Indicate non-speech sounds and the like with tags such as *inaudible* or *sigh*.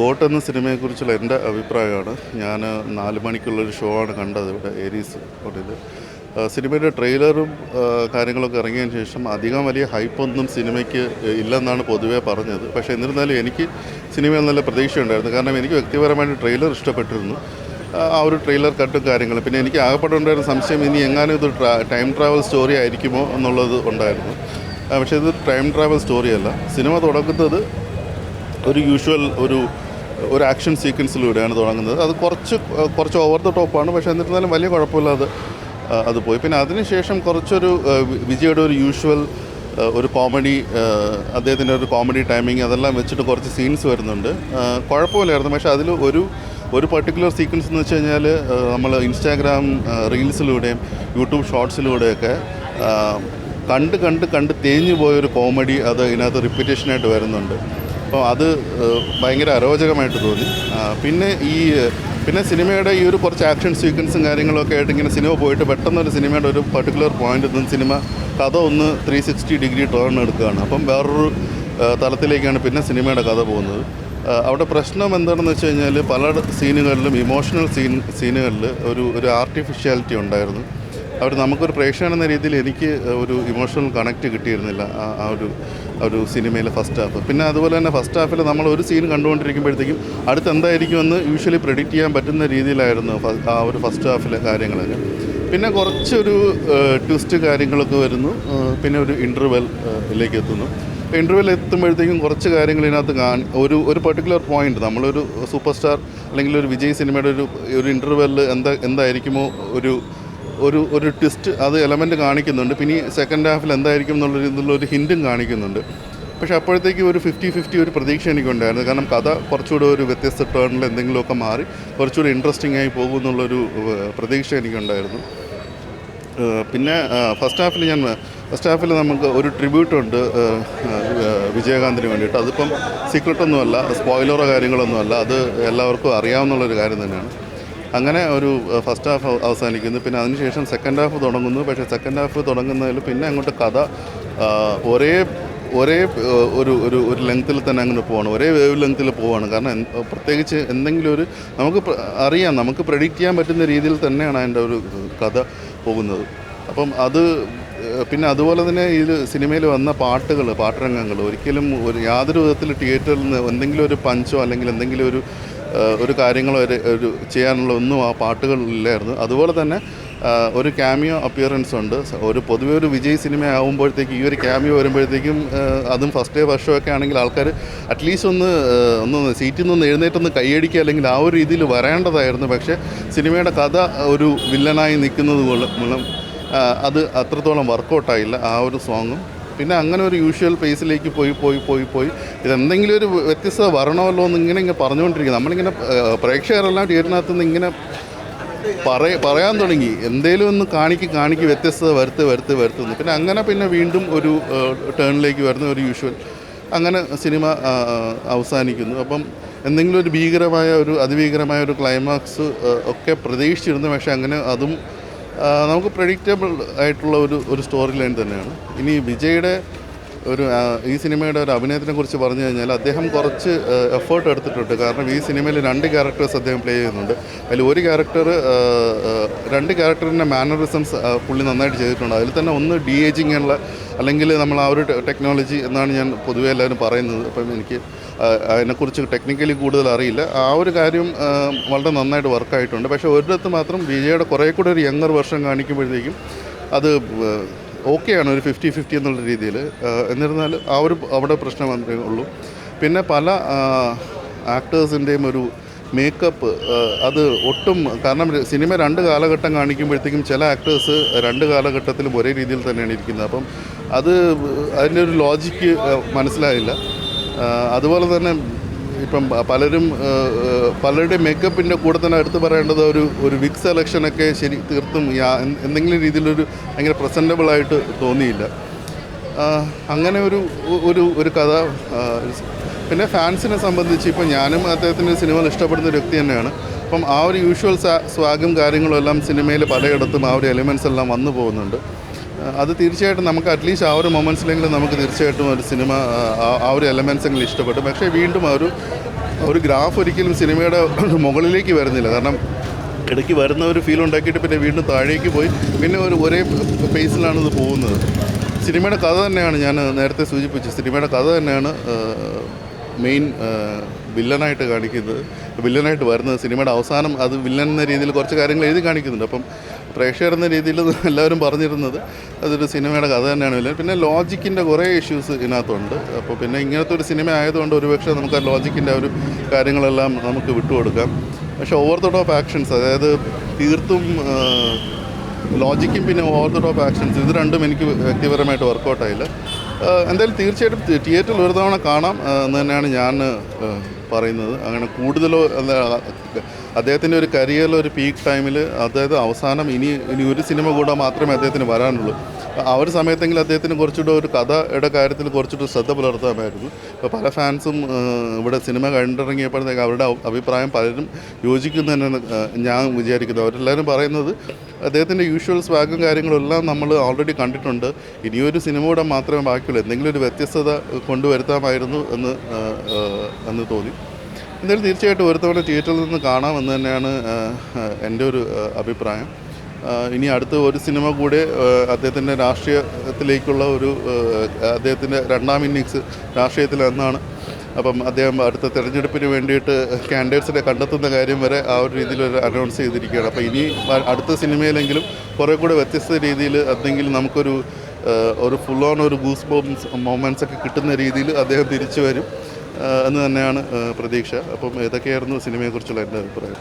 Got എന്ന സിനിമയെക്കുറിച്ചുള്ള എന്റെ അഭിപ്രായമാണ്. ഞാൻ നാല് മണിക്കുള്ളൊരു ഷോ ആണ് കണ്ടത് ഇവിടെ ഏരീസ് ഹോട്ടലിൽ സിനിമയുടെ ട്രെയിലറും കാര്യങ്ങളൊക്കെ ഇറങ്ങിയതിന് ശേഷം അധികം വലിയ ഹൈപ്പൊന്നും സിനിമയ്ക്ക് ഇല്ലെന്നാണ് പൊതുവേ പറഞ്ഞത്. പക്ഷേ എന്നിരുന്നാലും എനിക്ക് സിനിമയിൽ നല്ല പ്രതീക്ഷയുണ്ടായിരുന്നു. കാരണം എനിക്ക് വ്യക്തിപരമായിട്ട് ട്രെയിലർ ഇഷ്ടപ്പെട്ടിരുന്നു. ആ, ഒരു ട്രെയിലർ കട്ടും കാര്യങ്ങളും. പിന്നെ എനിക്ക് ആകപ്പെട്ടുണ്ടായിരുന്ന സംശയം ഇനി എങ്ങാനും ഇത് ടൈം ട്രാവൽ സ്റ്റോറി ആയിരിക്കുമോ എന്നുള്ളത് ഉണ്ടായിരുന്നു. പക്ഷേ ഇത് ടൈം ട്രാവൽ സ്റ്റോറിയല്ല സിനിമ തുടങ്ങുന്നത് ഒരു യൂഷ്വൽ ഒരു ഒരു ആക്ഷൻ സീക്വൻസിലൂടെയാണ് തുടങ്ങുന്നത്. അത് കുറച്ച് കുറച്ച് ഓവർ ദ ടോപ്പാണ് പക്ഷേ എന്നിരുന്നാലും വലിയ കുഴപ്പമില്ലാതെ അത് പോയി. പിന്നെ അതിനുശേഷം കുറച്ചൊരു വിജയുടെ ഒരു യൂഷ്വൽ ഒരു കോമഡി അദ്ദേഹത്തിന്റെ ഒരു കോമഡി ടൈമിങ് അതെല്ലാം വെച്ചിട്ട് കുറച്ച് സീൻസ് വരുന്നുണ്ട്. കുഴപ്പമില്ലായിരുന്നു. പക്ഷേ അതിൽ ഒരു ഒരു പർട്ടിക്കുലർ സീക്വൻസ് എന്ന് വെച്ച് കഴിഞ്ഞാൽ നമ്മൾ ഇൻസ്റ്റാഗ്രാം റീൽസിലൂടെയും യൂട്യൂബ് ഷോർട്സിലൂടെയൊക്കെ കണ്ട് കണ്ട് കണ്ട് തേഞ്ഞു പോയൊരു കോമഡി അത് ഇതിനകത്ത് റിപ്പീറ്റേഷനായിട്ട് വരുന്നുണ്ട്. അപ്പോൾ അത് ഭയങ്കര അരോചകമായിട്ട് തോന്നി. പിന്നെ ഈ പിന്നെ സിനിമയുടെ ഈ ഒരു കുറച്ച് ആക്ഷൻ സീക്വൻസും കാര്യങ്ങളൊക്കെ ആയിട്ട് ഇങ്ങനെ സിനിമ പോയിട്ട് പെട്ടെന്ന് ഒരു സിനിമയുടെ ഒരു പർട്ടിക്കുലർ പോയിന്റ് നിന്ന് സിനിമ കഥ ഒന്ന് ത്രീ സിക്സ്റ്റി ഡിഗ്രി ടേൺ എടുക്കുകയാണ്. അപ്പം വേറൊരു തലത്തിലേക്കാണ് പിന്നെ സിനിമയുടെ കഥ പോകുന്നത്. അവിടെ പ്രശ്നം എന്താണെന്ന് വെച്ച് കഴിഞ്ഞാൽ പല സീനുകളിലും ഇമോഷണൽ സീൻ സീനുകളിൽ ഒരു ഒരു ആർട്ടിഫിഷ്യാലിറ്റി ഉണ്ടായിരുന്നു. അവർ നമുക്കൊരു പ്രേക്ഷകൻ എന്ന രീതിയിൽ എനിക്ക് ഒരു ഇമോഷണൽ കണക്റ്റ് കിട്ടിയിരുന്നില്ല ആ ഒരു ഒരു സിനിമയിലെ ഫസ്റ്റ് ഹാഫ് പിന്നെ അതുപോലെ തന്നെ ഫസ്റ്റ് ഹാഫിൽ നമ്മൾ ഒരു സീൻ കണ്ടുകൊണ്ടിരിക്കുമ്പോഴത്തേക്കും അടുത്ത് എന്തായിരിക്കുമെന്ന് യൂഷ്വലി പ്രെഡിക്റ്റ് ചെയ്യാൻ പറ്റുന്ന രീതിയിലായിരുന്നു ആ ഒരു ഫസ്റ്റ് ഹാഫിലെ കാര്യങ്ങളൊക്കെ പിന്നെ കുറച്ചൊരു ട്വിസ്റ്റ് കാര്യങ്ങളൊക്കെ വരുന്നു. പിന്നെ ഒരു ഇന്റർവെല്ലിലേക്ക് എത്തുന്നു. ഇന്റർവെൽ എത്തുമ്പോഴത്തേക്കും കുറച്ച് കാര്യങ്ങൾ ഇതിനകത്ത് കാണി ഒരു ഒരു പെർട്ടിക്കുലർ പോയിന്റ് നമ്മളൊരു സൂപ്പർ സ്റ്റാർ അല്ലെങ്കിൽ ഒരു വിജയ് സിനിമയുടെ ഒരു ഒരു ഇന്റർവെല്ലിൽ എന്താ എന്തായിരിക്കുമോ ഒരു ഒരു ഒരു ട്വിസ്റ്റ് അത് എലമെന്റ് കാണിക്കുന്നുണ്ട്. പിന്നെ സെക്കൻഡ് ഹാഫിൽ എന്തായിരിക്കും എന്നുള്ള രീതിയിലുള്ളൊരു ഹിന്റും കാണിക്കുന്നുണ്ട്. പക്ഷേ അപ്പോഴത്തേക്ക് ഒരു ഫിഫ്റ്റി ഫിഫ്റ്റി ഒരു പ്രതീക്ഷ എനിക്കുണ്ടായിരുന്നു. കാരണം കഥ കുറച്ചുകൂടെ ഒരു വ്യത്യസ്ത ടേണിൽ എന്തെങ്കിലുമൊക്കെ മാറി കുറച്ചുകൂടി ഇൻട്രസ്റ്റിംഗ് ആയി പോകും എന്നുള്ളൊരു പ്രതീക്ഷ എനിക്കുണ്ടായിരുന്നു. പിന്നെ ഫസ്റ്റ് ഹാഫിൽ ഞാൻ ഫസ്റ്റ് ഹാഫിൽ നമുക്ക് ഒരു ട്രിബ്യൂട്ടുണ്ട് വിജയകാന്തിന് വേണ്ടിയിട്ട്. അതിപ്പം സീക്രട്ടൊന്നുമല്ല സ്പോയിലറോ കാര്യങ്ങളൊന്നുമല്ല. അത് എല്ലാവർക്കും അറിയാവുന്നുള്ളൊരു കാര്യം തന്നെയാണ്. അങ്ങനെ ഒരു ഫസ്റ്റ് ഹാഫ് അവസാനിക്കുന്നു. പിന്നെ അതിനുശേഷം സെക്കൻഡ് ഹാഫ് തുടങ്ങുന്നു. പക്ഷേ സെക്കൻഡ് ഹാഫ് തുടങ്ങുന്നതിൽ പിന്നെ അങ്ങോട്ട് കഥ ഒരേ ഒരേ ഒരു ഒരു ഒരു ലെങ്ത്തിൽ തന്നെ അങ്ങനെ പോവാണ്. ഒരേ വേവ് ലെങ്ത്തിൽ പോവാണ്. കാരണം പ്രത്യേകിച്ച് എന്തെങ്കിലും ഒരു നമുക്ക് അറിയാം. നമുക്ക് പ്രെഡിക്റ്റ് ചെയ്യാൻ പറ്റുന്ന രീതിയിൽ തന്നെയാണ് അതിന്റെ ഒരു കഥ പോകുന്നത്. അപ്പം അത് പിന്നെ അതുപോലെ തന്നെ ഈ സിനിമയിൽ വന്ന പാട്ടുകൾ പാട്ടുരംഗങ്ങൾ ഒരിക്കലും ഒരു യാതൊരു വിധത്തിൽ തിയേറ്ററിൽ നിന്ന് എന്തെങ്കിലും ഒരു പഞ്ചോ അല്ലെങ്കിൽ എന്തെങ്കിലും ഒരു ഒരു കാര്യങ്ങളോ ഒരു ഒരു ചെയ്യാനുള്ള ഒന്നും ആ പാട്ടുകളില്ലായിരുന്നു അതുപോലെ തന്നെ ഒരു ക്യാമിയോ അപ്പിയറൻസ് ഉണ്ട്. ഒരു പൊതുവെ ഒരു വിജയ് സിനിമ ആകുമ്പോഴത്തേക്ക് ഈ ഒരു ക്യാമിയോ വരുമ്പോഴത്തേക്കും അതും ഫസ്റ്റ് ഡേ ഫസ്റ്റ് ഷോ ഒക്കെ ആണെങ്കിൽ ആൾക്കാർ അറ്റ്ലീസ്റ്റ് ഒന്ന് ഒന്ന് സീറ്റിൽ നിന്ന് എഴുന്നേറ്റൊന്ന് കൈയടിക്കുക അല്ലെങ്കിൽ ആ ഒരു രീതിയിൽ വരേണ്ടതായിരുന്നു. പക്ഷേ സിനിമയുടെ കഥ ഒരു വില്ലനായി നിൽക്കുന്നത് മൂലം അത് അത്രത്തോളം വർക്കൗട്ടായില്ല ആ ഒരു സോങ്ങും പിന്നെ അങ്ങനെ ഒരു യൂഷ്വൽ പേസിലേക്ക് പോയി പോയി പോയി പോയി. ഇതെന്തെങ്കിലും ഒരു വ്യത്യസ്തത വരണമല്ലോ എന്ന് ഇങ്ങനെ ഇങ്ങനെ പറഞ്ഞുകൊണ്ടിരിക്കും നമ്മളിങ്ങനെ പ്രേക്ഷകരെല്ലാം തിയേറ്ററിനകത്ത് നിന്ന് ഇങ്ങനെ പറയ പറയാൻ തുടങ്ങി. എന്തേലും ഒന്ന് കാണിക്ക് കാണിക്ക് വ്യത്യസ്തത വരുത്ത് വരുത്ത് വരുത്തുന്നു പിന്നെ അങ്ങനെ പിന്നെ വീണ്ടും ഒരു ടേണിലേക്ക് വരുന്ന ഒരു യൂഷ്വൽ അങ്ങനെ സിനിമ അവസാനിക്കുന്നു. അപ്പം എന്തെങ്കിലും ഒരു ഭീകരമായ ഒരു അതിഭീകരമായ ഒരു ക്ലൈമാക്സ് ഒക്കെ പ്രതീക്ഷിച്ചിരുന്നു. പക്ഷേ അങ്ങനെ അതും നമുക്ക് പ്രഡിക്റ്റബിൾ ആയിട്ടുള്ള ഒരു ഒരു സ്റ്റോറി ലൈൻ തന്നെയാണ്. ഇനി വിജയുടെ ഒരു ഈ സിനിമയുടെ ഒരു അഭിനയത്തിനെ കുറിച്ച് പറഞ്ഞു കഴിഞ്ഞാൽ അദ്ദേഹം കുറച്ച് എഫേർട്ട് എടുത്തിട്ടുണ്ട്. കാരണം ഈ സിനിമയിൽ രണ്ട് ക്യാരക്ടേഴ്സ് അദ്ദേഹം പ്ലേ ചെയ്യുന്നുണ്ട്. അതിൽ ഒരു ക്യാരക്ടർ രണ്ട് ക്യാരക്ടറിന്റെ മാനറിസംസ് പുള്ളി നന്നായിട്ട് ചെയ്തിട്ടുണ്ട്. അതിൽ തന്നെ ഒന്ന് ഡി ഏജിങ് ഉള്ള അല്ലെങ്കിൽ നമ്മൾ ആ ഒരു ടെക്നോളജി എന്നാണ് ഞാൻ പൊതുവെ എല്ലാവരും പറയുന്നത്. അപ്പം എനിക്ക് അതിനെക്കുറിച്ച് ടെക്നിക്കലി കൂടുതൽ അറിയില്ല. ആ ഒരു കാര്യം വളരെ നന്നായിട്ട് വർക്കായിട്ടുണ്ട് പക്ഷേ ഒരിടത്ത് മാത്രം വിജയുടെ കുറേ കൂടെ ഒരു യങ്ങർ വെർഷൻ കാണിക്കുമ്പോഴത്തേക്കും അത് ഓക്കെയാണ് ഒരു ഫിഫ്റ്റി ഫിഫ്റ്റി എന്നുള്ള രീതിയിൽ എന്നിരുന്നാൽ ആ ഒരു അവിടെ പ്രശ്നം മാത്രമേ ഉള്ളൂ. പിന്നെ പല ആക്ടേഴ്സിന്റെയും ഒരു മേക്കപ്പ് അത് ഒട്ടും കാരണം സിനിമ രണ്ട് കാലഘട്ടം കാണിക്കുമ്പോഴത്തേക്കും ചില ആക്ടേഴ്സ് രണ്ട് കാലഘട്ടത്തിലും ഒരേ രീതിയിൽ തന്നെയാണ് ഇരിക്കുന്നത്. അപ്പം അത് അതിന്റെ ഒരു ലോജിക്ക് മനസ്സിലായില്ല. അതുപോലെ തന്നെ ഇപ്പം പലരും പലരുടെയും മേക്കപ്പിന്റെ കൂടെ തന്നെ എടുത്തു പറയേണ്ടത് ഒരു ഒരു വിഗ് സെലക്ഷനൊക്കെ ശരി തീർത്തും എന്തെങ്കിലും രീതിയിലൊരു ഭയങ്കര പ്രസന്റബിളായിട്ട് തോന്നിയില്ല. അങ്ങനെ ഒരു ഒരു ഒരു കഥ പിന്നെ ഫാൻസിനെ സംബന്ധിച്ച് ഇപ്പം ഞാനും അദ്ദേഹത്തിന്റെ സിനിമകൾ ഇഷ്ടപ്പെടുന്ന ഒരു വ്യക്തി തന്നെയാണ്. അപ്പം ആ ഒരു യൂഷ്വൽ സ്വാഗും കാര്യങ്ങളും എല്ലാം സിനിമയിൽ പലയിടത്തും ആ ഒരു എലിമെൻസ് എല്ലാം വന്നു പോകുന്നുണ്ട്. അത് തീർച്ചയായിട്ടും നമുക്ക് അറ്റ്ലീസ്റ്റ് ആ ഒരു മൊമെന്റ്സിലെങ്കിലും നമുക്ക് തീർച്ചയായിട്ടും ഒരു സിനിമ ആ, ആ ഒരു എലമെൻസ് എങ്കിലും ഇഷ്ടപ്പെട്ടു. പക്ഷേ വീണ്ടും ആ ഒരു ഒരു ഗ്രാഫ് ഒരിക്കലും സിനിമയുടെ *coughs* മുകളിലേക്ക് വരുന്നില്ല. കാരണം ഇടയ്ക്ക് വരുന്ന ഒരു ഫീൽ ഉണ്ടാക്കിയിട്ട് പിന്നെ വീണ്ടും താഴേക്ക് പോയി. പിന്നെ ഒരു ഒരേ പേസിലാണ് ഇത് പോകുന്നത്. സിനിമയുടെ കഥ തന്നെയാണ് ഞാൻ നേരത്തെ സൂചിപ്പിച്ചത് സിനിമയുടെ കഥ തന്നെയാണ് മെയിൻ വില്ലനായിട്ട് കാണിക്കുന്നത് വില്ലനായിട്ട് വരുന്നത്. സിനിമയുടെ അവസാനം അത് വില്ലൻ എന്ന രീതിയിൽ കുറച്ച് കാര്യങ്ങൾ എഴുതി കാണിക്കുന്നുണ്ട്. അപ്പം പ്രേക്ഷകർ എന്ന രീതിയിൽ എല്ലാവരും പറഞ്ഞിരുന്നത്. അതൊരു സിനിമയുടെ കഥ തന്നെയാണ് പിന്നെ ലോജിക്കിന്റെ കുറേ ഇഷ്യൂസ് ഇതിനകത്തുണ്ട്. അപ്പോൾ പിന്നെ ഇങ്ങനത്തെ ഒരു സിനിമ ആയതുകൊണ്ട് ഒരുപക്ഷെ നമുക്ക് ആ ലോജിക്കിന്റെ ഒരു കാര്യങ്ങളെല്ലാം നമുക്ക് വിട്ടുകൊടുക്കാം. പക്ഷേ ഓവർ ദ ടോപ്പ് ആക്ഷൻസ് അതായത് തീർത്തും ലോജിക്കും പിന്നെ ഓവർ ദ ടോപ്പ് ആക്ഷൻസ് ഇത് രണ്ടും എനിക്ക് വ്യക്തിപരമായിട്ട് വർക്കൗട്ടായില്ല എന്തായാലും തീർച്ചയായിട്ടും തിയേറ്ററിൽ ഒരു തവണ കാണാം എന്ന് തന്നെയാണ് ഞാൻ പറയുന്നത്. അങ്ങനെ കൂടുതലോ അദ്ദേഹത്തിന്റെ ഒരു കരിയറിൽ ഒരു പീക്ക് ടൈമിൽ അതായത് അവസാനം ഇനി ഇനി ഒരു സിനിമ കൂടാൻ മാത്രമേ അദ്ദേഹത്തിന് വരാനുള്ളൂ. ആ ഒരു സമയത്തെങ്കിലും അദ്ദേഹത്തിന് കുറച്ചുകൂടെ ഒരു കഥയുടെ കാര്യത്തിൽ കുറച്ചുകൂടെ ശ്രദ്ധ പുലർത്താമായിരുന്നു. ഇപ്പോൾ പല ഫാൻസും ഇവിടെ സിനിമ കണ്ടിറങ്ങിയപ്പോഴത്തേക്ക് അവരുടെ അഭിപ്രായം പലരും യോജിക്കുന്നു തന്നെ ഞാൻ വിചാരിക്കുന്നു. അവരെല്ലാവരും പറയുന്നത് അദ്ദേഹത്തിന്റെ യൂഷ്വൽ സ്വാഗും കാര്യങ്ങളും എല്ലാം നമ്മൾ ഓൾറെഡി കണ്ടിട്ടുണ്ട്. ഇനിയൊരു സിനിമ കൂടെ മാത്രമേ ബാക്കിയുള്ളൂ. എന്തെങ്കിലും ഒരു വ്യത്യസ്തത കൊണ്ടുവരുത്താമായിരുന്നു എന്ന് എന്ന് തോന്നി. എന്തായാലും തീർച്ചയായിട്ടും ഒരു തവണ തിയേറ്ററിൽ നിന്ന് കാണാമെന്ന് തന്നെയാണ് എന്റെ ഒരു അഭിപ്രായം. ഇനി അടുത്ത ഒരു സിനിമ കൂടെ അദ്ദേഹത്തിന്റെ രാഷ്ട്രീയത്തിലേക്കുള്ള ഒരു അദ്ദേഹത്തിന്റെ രണ്ടാം ഇന്നിങ്സ് രാഷ്ട്രീയത്തിൽ എന്നാണ് അപ്പം അദ്ദേഹം അടുത്ത തെരഞ്ഞെടുപ്പിന് വേണ്ടിയിട്ട് കാൻഡിഡേറ്റ്സിനെ കണ്ടെത്തുന്ന കാര്യം വരെ ആ ഒരു രീതിയിൽ ഒരു അനൗൺസ് ചെയ്തിരിക്കുകയാണ്. അപ്പോൾ ഇനി അടുത്ത സിനിമയിലെങ്കിലും കുറേ കൂടെ വ്യത്യസ്ത രീതിയിൽ എന്തെങ്കിലും നമുക്കൊരു ഒരു ഫുൾ ഓൺ ഒരു ഗൂസ് ബോംസ് മൊമെന്റ്സ് ഒക്കെ കിട്ടുന്ന രീതിയിൽ അദ്ദേഹം തിരിച്ചു വരും എന്ന് തന്നെയാണ് പ്രതീക്ഷ. അപ്പം ഇതൊക്കെയായിരുന്നു സിനിമയെക്കുറിച്ചുള്ള എന്റെ അഭിപ്രായം?